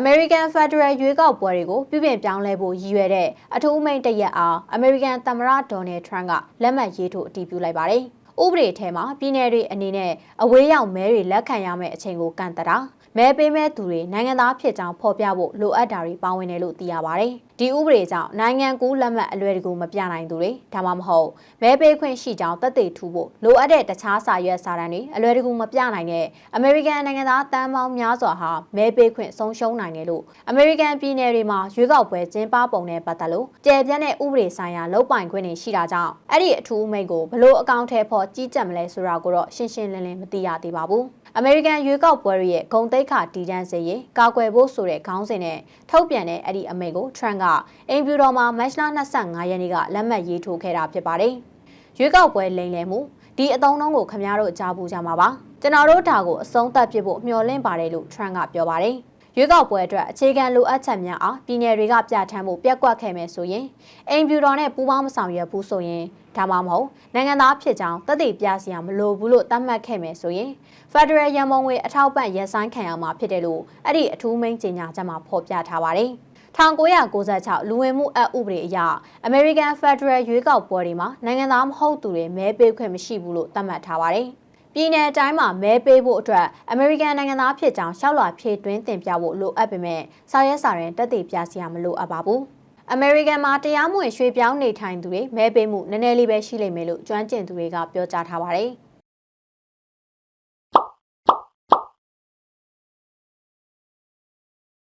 American Federal ရွေးကောက်ပွဲတွေကိုပြုပြင်ပြောင်းလဲဖို့ရည်ရွယ်တဲ့အထူးအမိန့်တစ်ရက်အား American သမ္မတ Donald Trump ကလက်မှတ်ရေးထိုးအတည်ပြုလိုက်ပါတယ်။ဥပဒေထဲမှာပြည်내တွေအနေနဲ့အဝေးရောက်မဲတွေလက်ခံရမယ့်အချိန်ကိုကန့်သတ်တာမဲပေးမဲ့သူတွေနိုင်ငံသားဖြစ်ကြောင်းဖော်ပြဖို့လိုအပ်တာတွေပါဝင်တယ်လို့သိရပါတယ်။ဒီဥပဒေကြောင့်နိုင်ငံကူးလက်မှတ်အလွယ်တကူမပြနိုင်သူတွေဒါမှမဟုတ်မဲပေးခွင့်ရှိကြောင်းသက်သေထူဖို့လိုအပ်တဲ့တခြားစာရွက်စာတမ်းတွေအလွယ်တကူမပြနိုင်တဲ့အမေရိကန်နိုင်ငံသားတန်းပေါင်းများစွာဟာမဲပေးခွင့်ဆုံးရှုံးနိုင်တယ်လို့အမေရိကန်ပြည်နယ်တွေမှာရွေးကောက်ပွဲကျင်းပပုံနဲ့ပတ်သက်လို့ကြယ်ပြန့်တဲ့ဥပဒေဆိုင်ရာလုပ်ပိုင်ခွင့်တွေရှိတာကြောင့်အဲ့ဒီအထူးအမိန့်ကိုဘလို့အကောင့်ထဲပေါ်ကြီးကြပ်မလဲဆိုတာကိုတော့ရှင်းရှင်းလင်းလင်းမသိရသေးပါဘူး။အမေရိကန်ရွေးကောက်ပွဲရဲ့ဂုံတိတ်ခတည်တန်းစေရေးကာကွယ်ဖို့ဆိုတဲ့ခေါင်းစဉ်နဲ့ထုတ်ပြန်တဲ့အဲ့ဒီအမိန့်ကို Trump ကအင်ဖြူတော်မှာမတ်လ25ရက်နေ့ကလက်မှတ်ရေးထိုးခဲ့တာဖြစ်ပါတယ်။ရွေးကောက်ပွဲလိမ်လည်မှုဒီအသုံးအနှုန်းကိုခင်ဗျားတို့ကြားဘူးကြမှာပါ။ကျွန်တော်တို့ဒါကိုအဆုံးသတ်ပြဖို့မျှော်လင့်ပါတယ်လို့ Trump ကပြောပါတယ်။ရွေးကောက်ပွဲအတွက်အခြေခံလိုအပ်ချက်များအားပြည်내တွေကပြဋ္ဌာန်းဖို့ပြက်ကွက်ခဲ့မယ်ဆိုရင်အိမ်ဖြူတော်နဲ့ပူးပေါင်းမဆောင်ရွက်ဘူးဆိုရင်ဒါမှမဟုတ်နိုင်ငံသားဖြစ်ကြောင်းတသက်ပြစရာမလိုဘူးလို့သတ်မှတ်ခဲ့မယ်ဆိုရင် Federal ရန်ပုံငွေအထောက်ပံ့ရပ်ဆိုင်းခံရမှာဖြစ်တယ်လို့အဲ့ဒီအထူးမိန့်ကြေညာချက်မှာဖော်ပြထားပါတယ်။ 1996လူဝင်မှုအပ်ဥပဒေအရ American Federal ရွေးကောက်ပွဲတွေမှာနိုင်ငံသားမဟုတ်သူတွေမဲပေးခွင့်မရှိဘူးလို့သတ်မှတ်ထားပါတယ်။ပြည်내အတိုင်းမှာမဲပေးဖို့အတွက် American နိုင်ငံသားဖြစ်ကြောင်းရှောက်လွှာဖြည့်သွင်းတင်ပြဖို့လိုအပ်ပေမဲ့စာရဲစာရင်တက်တည်ပြစရာမလိုအပ်ပါဘူး။ American မှာတရားမဝင်ရွှေ့ပြောင်းနေထိုင်သူတွေမဲပေးမှုနည်းနည်းလေးပဲရှိလိမ့်မယ်လို့ကျွမ်းကျင်သူတွေကပြောကြားထားပါတယ်။